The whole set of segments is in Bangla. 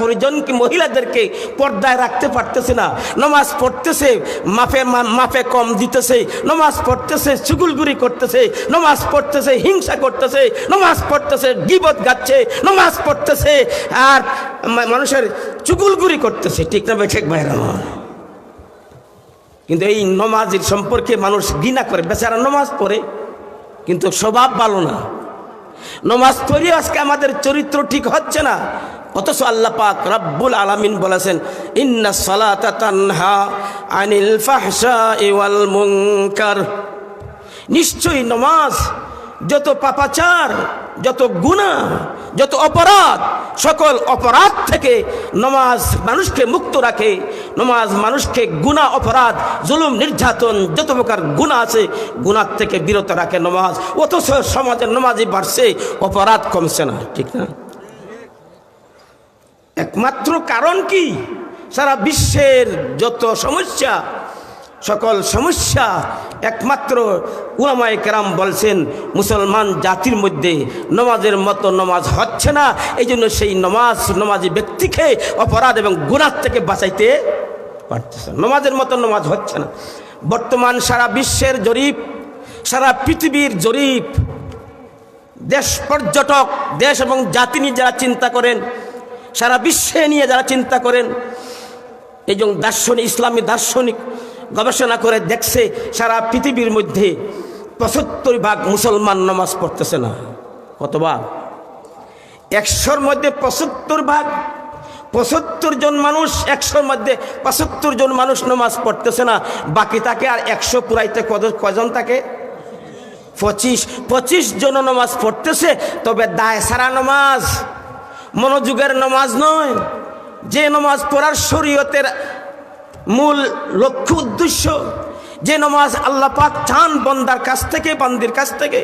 পরিজনকে মহিলাদেরকে পর্দায় রাখতে পারতেছে না? নমাজ পড়তেছে, মাফে মাফে কম দিতেছে, নমাজ পড়তেছে চুগুলগুড়ি করতেছে, নমাজ পড়তেছে, হিংসা করতেছে, নমাজ পড়তেছে, গিবত গাচ্ছে, নমাজ পড়তেছে, আর মানুষের চুগুলগুড়ি করতেছে। ঠিক না ঠিক ভাইরা? আমার কিন্তু এই নমাজের সম্পর্কে মানুষ ঘৃণা করে। বেচারা নমাজ পড়ে, কিন্তু স্বভাব ভালো না। নমাজ পড়ে আজকে আমাদের চরিত্র ঠিক হচ্ছে না। অথচ আল্লাহ পাক রব্বুল আলামিন বলেছেন আনিল ফাহশা ওয়াল মুনকার। নিশ্চয়ই নমাজ, যত পাপাচার, যত গুনাহ, যত অপরাধ, সকল অপরাধ থেকে নমাজ মানুষকে মুক্ত রাখে। নমাজ মানুষকে গুনাহ, অপরাধ, জুলুম, নির্যাতন, যত প্রকার গুনাহ আছে গুণার থেকে বিরত রাখে নমাজ। অথচ সমাজের নমাজই বাড়ছে, অপরাধ কমছে না, ঠিক না? একমাত্র কারণ কি? সারা বিশ্বের যত সমস্যা, সকল সমস্যা একমাত্র উলামায়ে কেরাম বলছেন, মুসলমান জাতির মধ্যে নমাজের মতো নমাজ হচ্ছে না। এই জন্য সেই নমাজ, নমাজি ব্যক্তিকে অপরাধ এবং গুণার থেকে বাঁচাইতে পারতেছে নমাজের মতো নমাজ হচ্ছে না। বর্তমান সারা বিশ্বের জরিপ, সারা পৃথিবীর জরিপ, দেশ পর্যটক, দেশ এবং জাতি নিয়ে যারা চিন্তা করেন সারা বিশ্বে নিয়ে যারা চিন্তা করেন যে দার্শনিক, ইসলামী দার্শনিক গবেষণা করে দেখছে, সারা পৃথিবীর মধ্যে পঁচাত্তর ভাগ মুসলমান নামাজ পড়তেছে না। কত ভাগ একশোর মধ্যে পঁচাত্তর ভাগ, পঁচাত্তর জন মানুষ, একশোর মধ্যে পঁচাত্তর জন মানুষ নামাজ পড়তেছে না। বাকি তাকে আর একশো পুরাইতে কত- কজন থাকে? পঁচিশ পঁচিশ জন নমাজ পড়তেছে, তবে দায় সারা নমাজ। মনোযোগের নমাজ নয়। যে নমাজ পড়ার শরীয়তের মূল লক্ষ্য, উদ্দেশ্য, যে নমাজ আল্লাহ পাক চান বন্দার কাছ থেকে, বান্দির কাছ থেকে,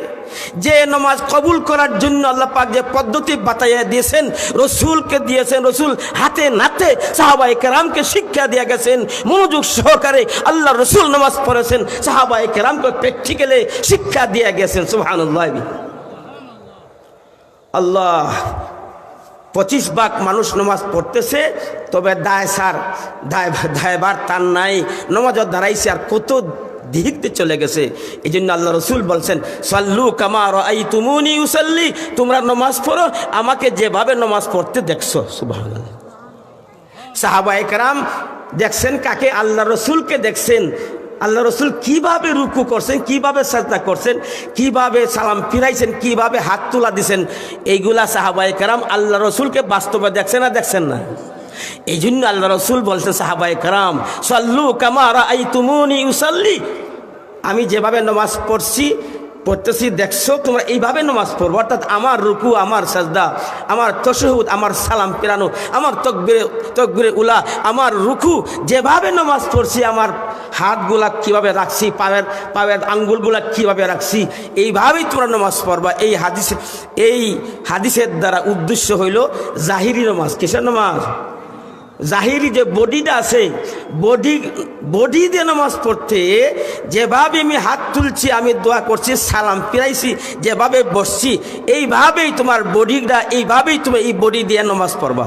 যে নমাজ কবুল করার জন্য আল্লাহ পাক যে পদ্ধতি বাতাইয়া দিয়েছেন, রসুলকে দিয়েছেন, রসুল হাতে নাতে সাহাবাই কেরামকে শিক্ষা দিয়ে গেছেন, মনোযোগ সহকারে আল্লাহ রসুল নমাজ পড়েছেন সাহাবাই কেরামকে প্র্যাকটিক্যালে শিক্ষা দিয়ে গেছেন, সুবহানাল্লাহ। আল্লাহ পঁচিশ ভাগ মানুষ নমাজ পড়তেছে, তবে দায় সার, দায় দায়বার তার নাই। নমাজ দাঁড়াইছে আর কত দিকতে চলে গেছে। এই জন্য আল্লাহ রসুল বলছেন, সাল্লু কামার আই তুমুনি উসাল্লি তোমরা নমাজ পড়ো, আমাকে যেভাবে নমাজ পড়তে দেখছ। সুবাহ সাহাবা একরাম দেখছেন কাকে? আল্লাহ রসুলকে দেখছেন। আল্লাহ রসুল কীভাবে রুকু করছেন, কীভাবে সাজদা করছেন, কীভাবে সালাম ফিরাইছেন, কীভাবে হাত তোলা দিছেন, এইগুলা সাহাবাই কারাম আল্লাহ রসুলকে বাস্তবে দেখছেন না দেখছেন না? এই জন্য আল্লাহ রসুল বলছেন সাহাবাই কারাম, সাল্লু কামারা আই তুমুনি উসাল্লি। আমি যেভাবে নমাজ পড়ছি পড়তেছি, দেখছ? তোমরা এইভাবে নমাজ পড়ব। অর্থাৎ আমার রুকু, আমার সাজদা, আমার তশহুদ আমার সালাম পেরানো আমার তকবিরে তকবিরে উলা, আমার রুকু, যেভাবে নমাজ পড়ছি, আমার হাতগুলা কীভাবে রাখছি, পায়ের পায়ের আঙ্গুলগুলা কীভাবে রাখছি, এইভাবেই তোমরা নমাজ পড়বা। এই হাদিস, এই হাদিসের দ্বারা উদ্দেশ্য হইল জাহিরি নমাজ। কিসের নমাজ? জাহিরি যে বডিটা আছে, বডি বডি দিয়ে নামাজ পড়তে, যেভাবে আমি হাত তুলছি, আমি দোয়া করছি, সালাম ফিরাইছি, যেভাবে বসছি, এইভাবেই তোমার বডিটা, এইভাবেই তুমি এই বডি দিয়ে নামাজ পড়বা।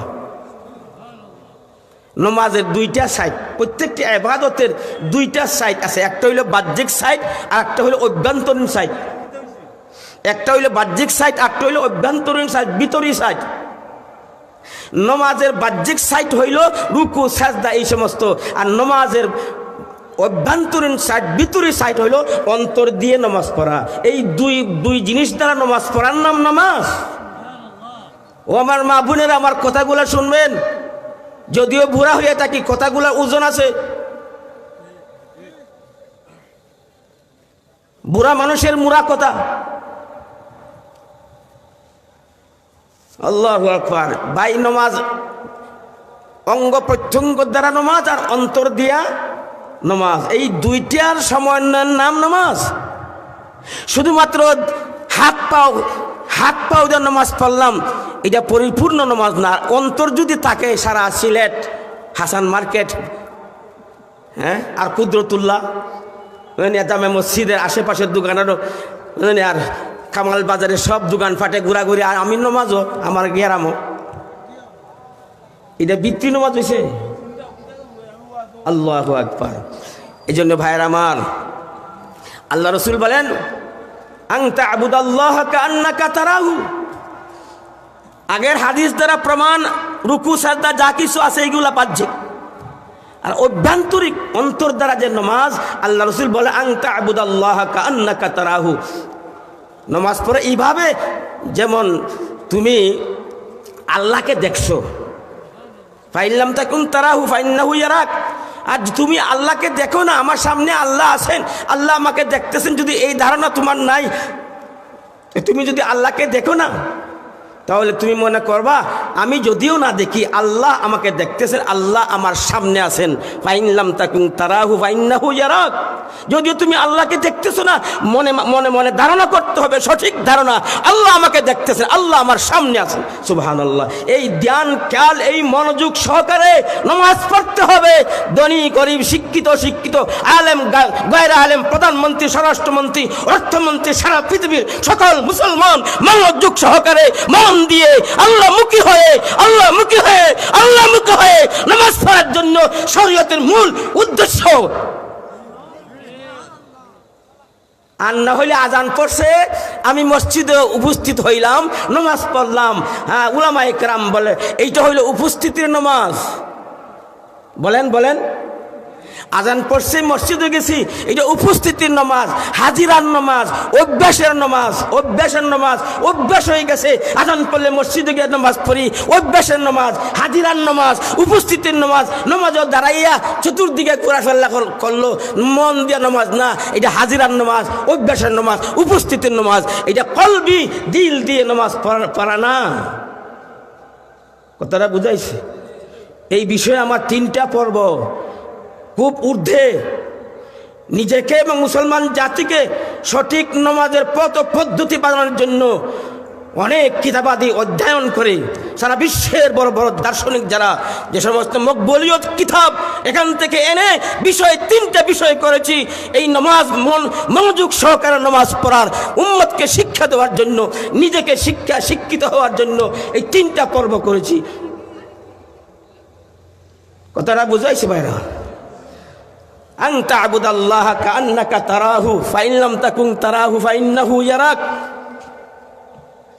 নমাজের দুইটা সাইড প্রত্যেকটি আবাদতের দুইটা সাইড আছে। একটা হইল বাহ্যিক সাইড আর একটা হইল অভ্যন্তরীণ সাইড একটা হইল বাহ্যিক সাইড একটা হইল অভ্যন্তরীণ সাইড ভিতরি সাইড নমাজের বাহ্যিক সাইট হইল রুকু, সাজদা এই সমস্ত। আর নমাজের অভ্যন্তরীণ সাইট, ভিতরি সাইট হইল অন্তর দিয়ে নমাজ পড়া। এই দুই দুই জিনিস দ্বারা নমাজ পড়ার নাম নামাজ। ও আমার মা বোনেরা, আমার কথাগুলো শুনবেন। যদিও বুড়া হয়ে থাকি, কথাগুলো ওজন আছে। বুড়া মানুষের মুড়া কথা। আল্লাহ আকবার। বাই নমাজ, অঙ্গ প্রত্যঙ্গ দ্বারা নমাজ আর অন্তর দিয়া নমাজ। এই দুইটার সমন্বয়ের নাম নমাজ। শুধুমাত্র হাত পাও হাত পাও দিয়ে নমাজ পড়লাম, এটা পরিপূর্ণ নমাজ না। অন্তর যদি থাকে সারা সিলেট, হাসান মার্কেট হ্যাঁ আর কুদরতুল্লাহ, জামে মসজিদের আশেপাশের দোকানেরও আর কামাল বাজারে সব দোকান ফাটে, ঘোরাঘুরি, আর আমি নমাজও, আমার গেরামও। এটা বৃত্তি নমাজ হয়েছে আল্লাহ আকবার। এই জন্য ভাইয়ের আমার, আল্লাহ রসুল বলেন আগের হাদিস দ্বারা প্রমাণ, রুকু, সাজদা, যা কিছু আছে এইগুলা পাচ্ছে। আর অভ্যন্তরিক অন্তর দ্বারা যে নমাজ, আল্লাহ রসুল বলে আংতা আবুদ আল্লাহ কান্নাকা তারাহু। নমাজ পড়ে, এইভাবে যেমন তুমি আল্লাহকে দেখছ। ফাইল্লাম তাকুন না হুইয়া ইয়ারাক। আর তুমি আল্লাহকে দেখো না, আমার সামনে আল্লাহ আছেন, আল্লাহ আমাকে দেখতেছেন, যদি এই ধারণা তোমার নাই তুমি যদি আল্লাহকে দেখো না তাহলে তুমি মনে করবা, আমি যদিও না দেখি, আল্লাহ আমাকে দেখতেছেন, আল্লাহ আমার সামনে আছেন। ফাইনলাম তাকুন তারাহু ফাইন্নাহু ইয়ারাক। যদিও তুমি আল্লাহকে দেখতেছো না, মনে মনে মনে ধারণা করতে হবে, সঠিক ধারণা। আল্লাহ আমাকে দেখতেছেন, আল্লাহ আমার সামনে আছেন। সুবহান আল্লাহ এই ধ্যান, খেয়াল, এই মনোযোগ সহকারে নমাজ পড়তে হবে। ধনী, গরিব, শিক্ষিত শিক্ষিত আলেম গায়রা আলেম, প্রধানমন্ত্রী, স্বরাষ্ট্রমন্ত্রী, অর্থমন্ত্রী, সারা পৃথিবীর সকল মুসলমান মনোযোগ সহকারে মন দিয়ে আল্লাহ মুখী হয়ে, আল্লাহ মুখী হয়ে, আল্লাহ মুখী হয়ে নামাজ পড়ার জন্য শরীয়তের মূল উদ্দেশ্য। আর না হইলে আজান পড়ছে, আমি মসজিদে উপস্থিত হইলাম, নমাজ পড়লাম। হ্যাঁ উলামা একরাম বলে, এইটা হইল উপস্থিতির নমাজ। বলেন বলেন। আজান পড়ছে, মসজিদে গেছি, এটা উপস্থিতির নমাজ, হাজিরার নমাজ, অভ্যাসের নমাজ অভ্যাসের নমাজ, অভ্যাস হয়ে গেছে। আজান পড়লে মসজিদে গিয়ে নমাজ পড়ি, অভ্যাসের নমাজ, হাজিরার নমাজ, উপস্থিতির নমাজ, নমাজও দাঁড়াইয়া চতুর্দিকে ঘোরা ফেল্লা কর- করল, মন দিয়া নমাজ না, এটা হাজিরার নমাজ, অভ্যাসের নমাজ, উপস্থিতির নমাজ, এটা কলবি, দিল দিয়ে নমাজ পড়া না। কথাটা বুঝাইছে? এই বিষয়ে আমার তিনটা পর্ব। খুব ঊর্ধ্বে। নিজেকে এবং মুসলমান জাতিকে সঠিক নমাজের পথ ও পদ্ধতি বানানোর জন্য অনেক কিতাবাদি অধ্যয়ন করে সারা বিশ্বের বড় বড় দার্শনিক যারা যে সমস্ত মকবলিয়ত কিতাব এখান থেকে এনে বিষয়, তিনটা বিষয় করেছি। এই নমাজ মন, মনোযোগ সহকারে নমাজ পড়ার, উম্মতকে শিক্ষা দেওয়ার জন্য, নিজেকে শিক্ষা, শিক্ষিত হওয়ার জন্য এই তিনটা পর্ব করেছি। কথাটা বুঝাইছে ভাইরা? আং তা'বুদ আল্লাহ কান্নাকা তারাহু, ফাইন লাম তাকুন তারাহু, ফাইন্নাহু ইয়ারাক।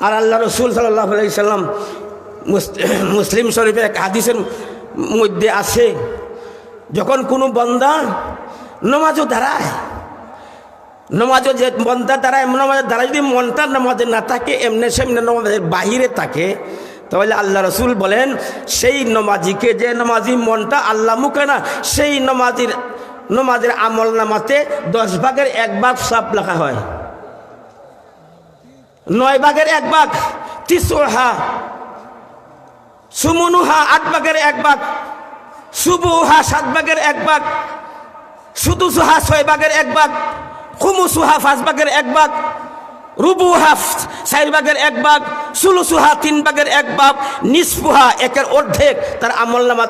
আর আল্লাহ রসুল আলাইহি সাল্লাম মুস- মুসলিম শরীফের এক হাদিসের মধ্যে আছে, যখন কোনো বন্দা নমাজও দাঁড়ায়, নমাজও যে বন্দা দাঁড়ায় নমাজের দ্বারা যদি মনটা নমাজে না থাকে, এমনি সেমনি নমাজের বাহিরে থাকে, তাহলে আল্লাহ রসুল বলেন, সেই নমাজিকে যে নমাজি মনটা আল্লাহ মুখে না, সেই নমাজির নমাজের আমল নামাতে দশ ভাগের এক ভাগ সাপ লেখা হয়। নয় ভাগের এক ভাগ তিসুহা সুমনুহা আট ভাগের এক ভাগ, সুবুহা সাত ভাগের এক ভাগ, সুদুসুহা ছয় ভাগের এক ভাগ, খুমুসুহা পাঁচ ভাগের এক ভাগ, রুবুহা চার ভাগের এক ভাগ, সুলুসুহা তিন ভাগের এক ভাগ নিসপুহা একের অর্ধেক তার আমল নামা